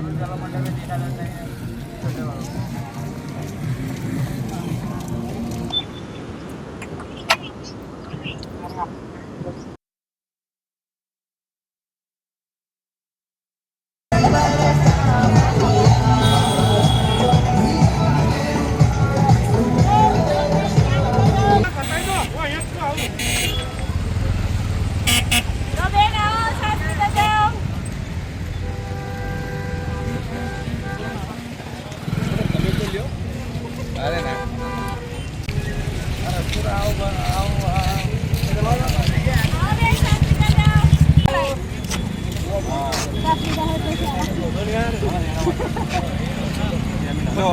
మండలం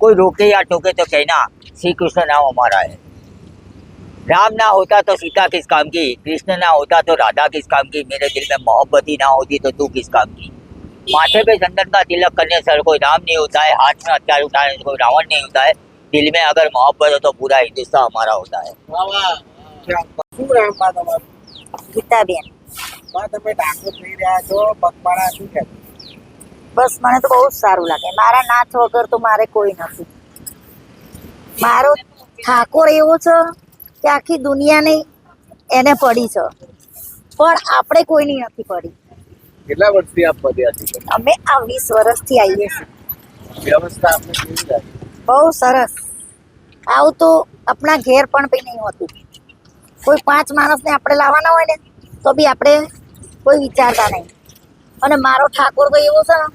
कोई रोके या टोके तो कहना श्री कृष्ण नाम हमारा है राम ना होता तो सीता किस काम की कृष्ण ना होता तो राधा किस काम की मेरे दिल में मोहब्बत ही ना होती तो तू किस काम की माथे पे चंदन का तिलक करने से कोई राम नहीं होता है हाथ में हथियार उठाने से कोई रावण नहीं होता है दिल में अगर मोहब्बत हो तो पूरा हिंदुस्तान हमारा होता है શું નામ બા તમારું ગીતાબેન બા તમે ડાકોર થઈ રહ્યા છો પગપાળા શું છે બસ મને તો બહુ જ સારું લાગે. મારા નાથ વગર તો મારે કોઈ નથી. મારો ઠાકોર એવો છે કે આખી દુનિયાને એને પડી છે. પણ આપણે કોઈની નથી પડી. કેટલા વર્ષથી આપ પદયાત્રી અમે આ વીસ વર્ષથી આવીએ છીએ. વ્યવસ્થા આપને કેવી લાગી? બહુ સરસ. આવું તો આપણા ઘેર પણ બી નહીં હોતું. કોઈ પાંચ માણસને આપણે લાવવાના હોય ને તો બી આપણે કોઈ વિચારતા નહીં. અને મારો ઠાકોર તો એવો છે ને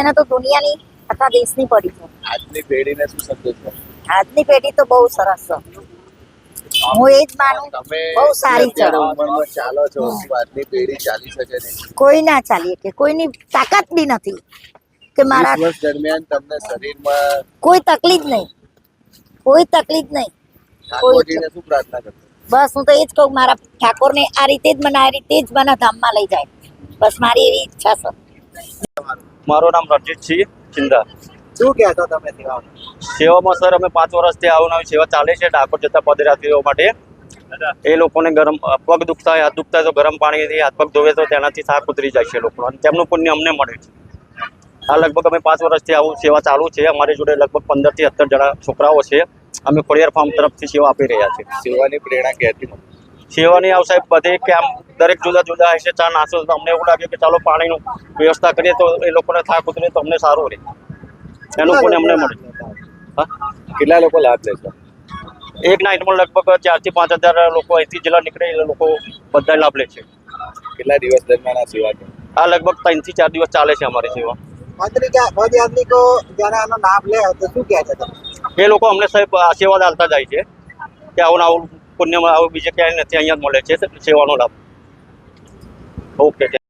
એને તો દુનિયાની આખા દેશની પડી છે. આજની પેઢીને શું સંદેશ આજની પેઢી તો બહુ સરસ છે. હું એ જ માનું બહુ સારી છે. ચાલો છો આજની પેઢી ચાલી શકે છે? કોઈ ના ચાલીએ કે કોઈની તાકાત બી નથી કે મારા દિવસ દરમિયાન તમને શરીરમાં કોઈ તકલીફ નહીં. કોઈ તકલીફ નહીં. ઠાકોરજીને શું પ્રાર્થના કરશો? બસ હું તો એ જ કહું મારા ઠાકોરને આ રીતે જ મને આ રીતે જ મને ધામમાં લઈ જાય. બસ મારી એવી ઈચ્છા છે. મારું નામ રણજીતસિંહ ચિંદા શું કહેશો તમે સેવામાં સેવામાં સર અમે પાંચ વર્ષથી આવું નવી સેવા ચાલે છે ડાકોર જતા પદયાત્રીઓ માટે. એ લોકોને ગરમ પગ દુખતા હોય હાથ દુખતા હોય તો ગરમ પાણીથી હાથ પગ ધોવે તો તેનાથી થાક ઉતરી જાય છે લોકો અને તેમનું પુણ્ય અમને મળે છે. આ લગભગ અમે પાંચ વર્ષથી આવું સેવા ચાલુ છે. અમારી જોડે લગભગ પંદરથી સત્તર જણા છોકરાઓ છે. અમે ખોડિયાર ફાર્મ તરફથી સેવા આપી રહ્યા છીએ. સેવાની પ્રેરણા ક્યાંથી મળી? સેવાની આવ સાહેબ બધે કેમ દરેક જુદા જુદા હશે ચા નાસ્તો અમને એવું લાગે કે ચાલો પાણીનું વ્યવસ્થા કરીએ તો એ લોકોને થાક ઉતરે તો અમને સારું રહે. એનું પણ અમને મળે. હા? કેટલા લોકો લાભ લેશો એક નાઇટમાં લગભગ ચારથી પાંચ હજાર લોકો અહીંથી જિલ્લા નીકળે એ લોકો બધા લાભ લે છે. કેટલા દિવસ દરમિયાન આ સેવા છે? આ લગભગ ત્રણથી ચાર દિવસ ચાલે છે અમારી સેવા. પદયાત્રિકો જ્યારે આનો લાભ લે તો શું કહે છે એ લોકો અમને સાહેબ આશીર્વાદ આપતા જાય છે. કે આવું ને આવું પુણ્યમાં આવું બીજે ક્યાંય નથી અહીંયા જ મળે છે સેવાનો લાભ. ઓકે